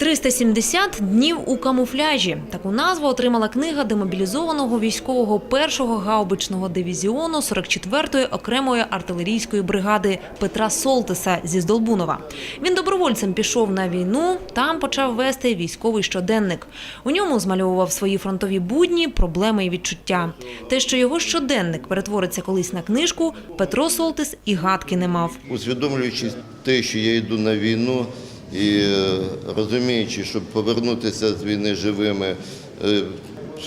370 днів у камуфляжі. Таку назву отримала книга демобілізованого військового першого гаубичного дивізіону 44-ї окремої артилерійської бригади Петра Солтиса зі Здолбунова. Він добровольцем пішов на війну, там почав вести військовий щоденник. У ньому змальовував свої фронтові будні, проблеми і відчуття. Те, що його щоденник перетвориться колись на книжку, Петро Солтис і гадки не мав. усвідомлюючи те, що я йду на війну і е, розуміючи, щоб повернутися з війни живими, е,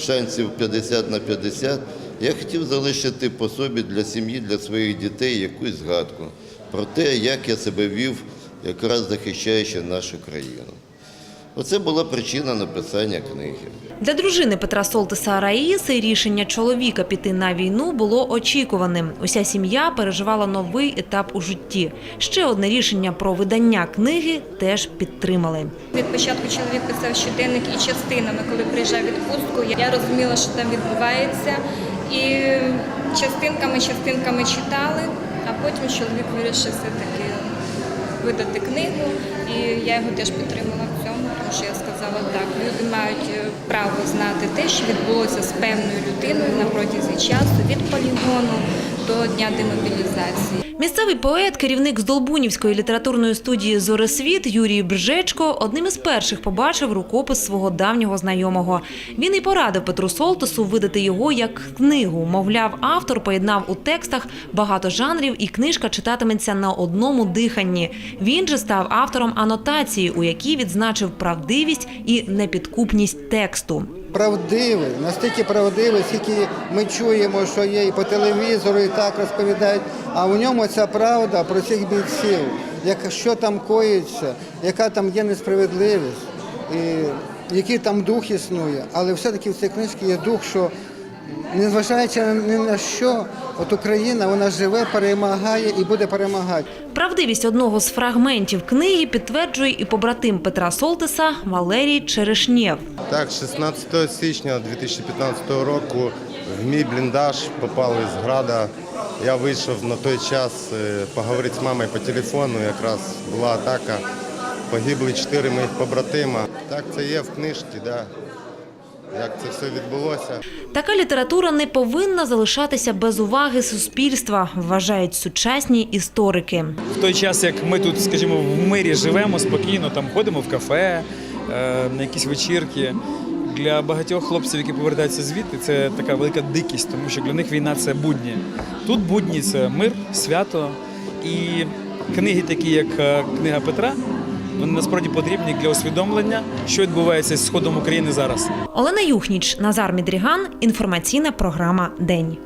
шансів 50 на 50, я хотів залишити по собі для сім'ї, для своїх дітей якусь згадку про те, як я себе вів, якраз захищаючи нашу країну. Оце була причина написання книги. Для дружини Петра Солтиса Раїси рішення чоловіка піти на війну було очікуваним. Уся сім'я переживала новий етап у житті. Ще одне рішення про видання книги теж підтримали. Від початку чоловік писав щоденник і частинами, коли приїжджав відпустку, я розуміла, що там відбувається. І частинками, частинками читали, а потім чоловік вирішив все-таки видати книгу, і я його теж підтримала що я сказала так, люди мають е, право знати те, що відбулося з певною людиною на протязі часу від полігону до дня демобілізації. Місцевий поет, керівник Здолбунівської літературної студії Зоресвіт Юрій Бржечко одним із перших побачив рукопис свого давнього знайомого. Він і порадив Петру Солтису видати його як книгу. Мовляв, автор поєднав у текстах багато жанрів, і книжка читатиметься на одному диханні. Він же став автором анотації, у якій відзначив правдивість і непідкупність тексту. Правдивий, настільки правдивий, скільки ми чуємо, що є і по телевізору, і так розповідають. А у ньому ця правда про цих бійців, як що там коїться, яка там є несправедливість, і який там дух існує. Але все-таки в цій книжці є дух, що незважаючи ні на що, от Україна вона живе, перемагає і буде перемагати. Правдивість одного з фрагментів книги підтверджує і побратим Петра Солтиса Валерій Черешнєв. Так, 16 січня 2015 року в мій бліндаж попали з града. Я вийшов на той час е, поговорити з мамою по телефону. Якраз була атака. Погибли чотири моїх побратима. Так, це є в книжці, да. Як це все відбулося. Така література не повинна залишатися без уваги суспільства, вважають сучасні історики. в той час, як ми тут, скажімо, в мирі живемо спокійно, там ходимо в кафе, е, на якісь вечірки. Для багатьох хлопців, які повертаються звідти, це така велика дикість, тому що для них війна це будні. Тут будні це мир, свято. І книги, такі як е, книга Петра, вони насправді потрібні для усвідомлення, що відбувається з сходом України зараз. Олена Юхніч, Назар Мідріган. Інформаційна програма День.